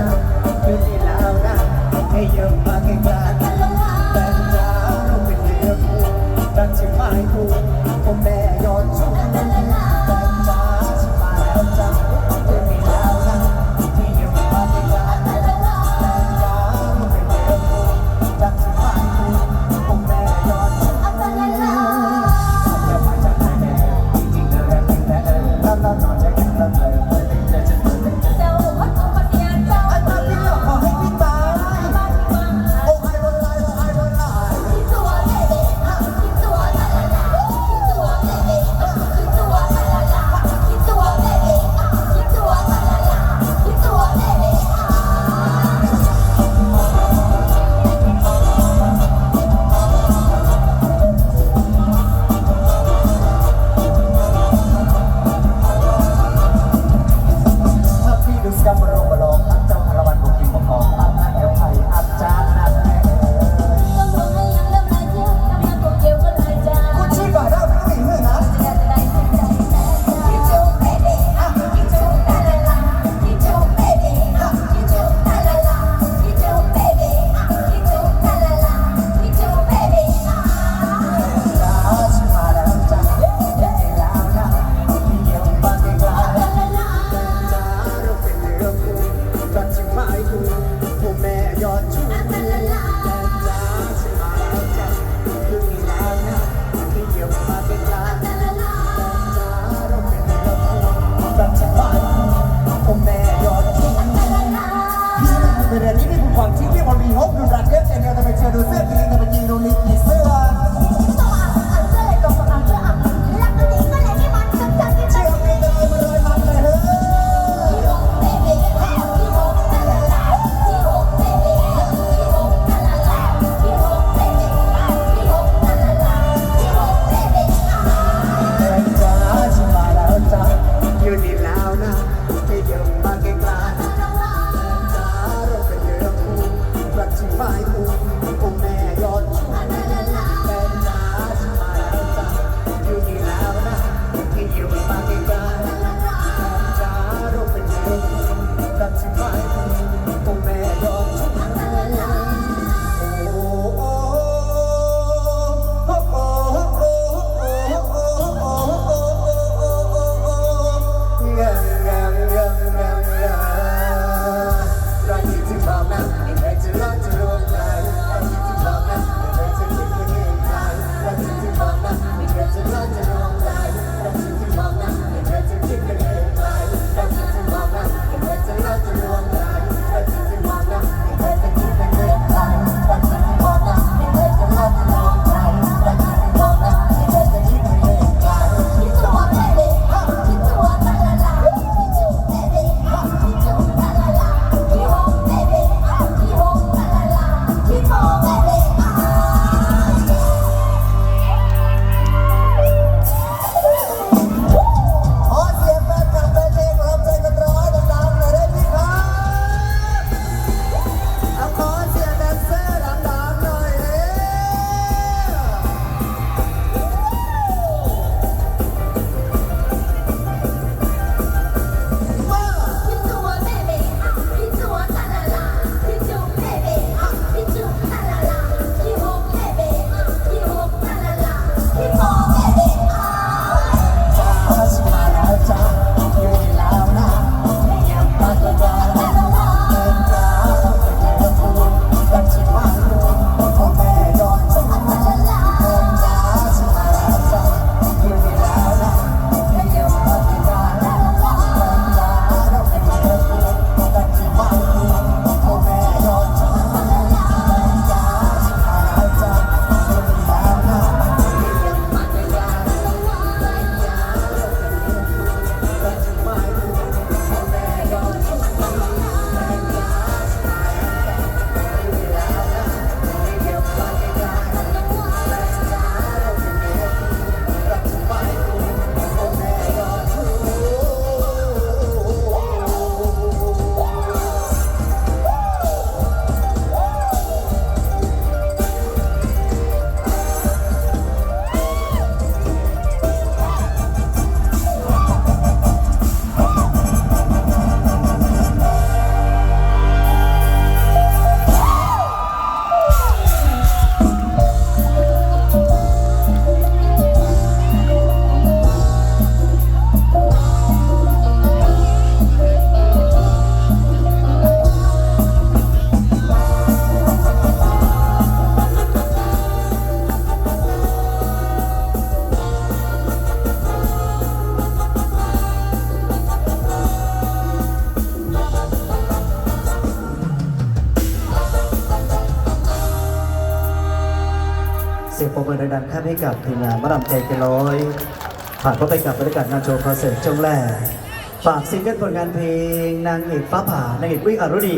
Yo le la hora, ella va a quedar. รบมือดังๆแทบให้กับทีมงานมะลำใจเกล้อยผ่านเข้าไปกับบรรยากาศงานโชว์คอนเสิร์ตช่วงแรกฝากซิงเกิลผลงานเพลงนางเอกฟ้าผ่านางเอกวิอรุณี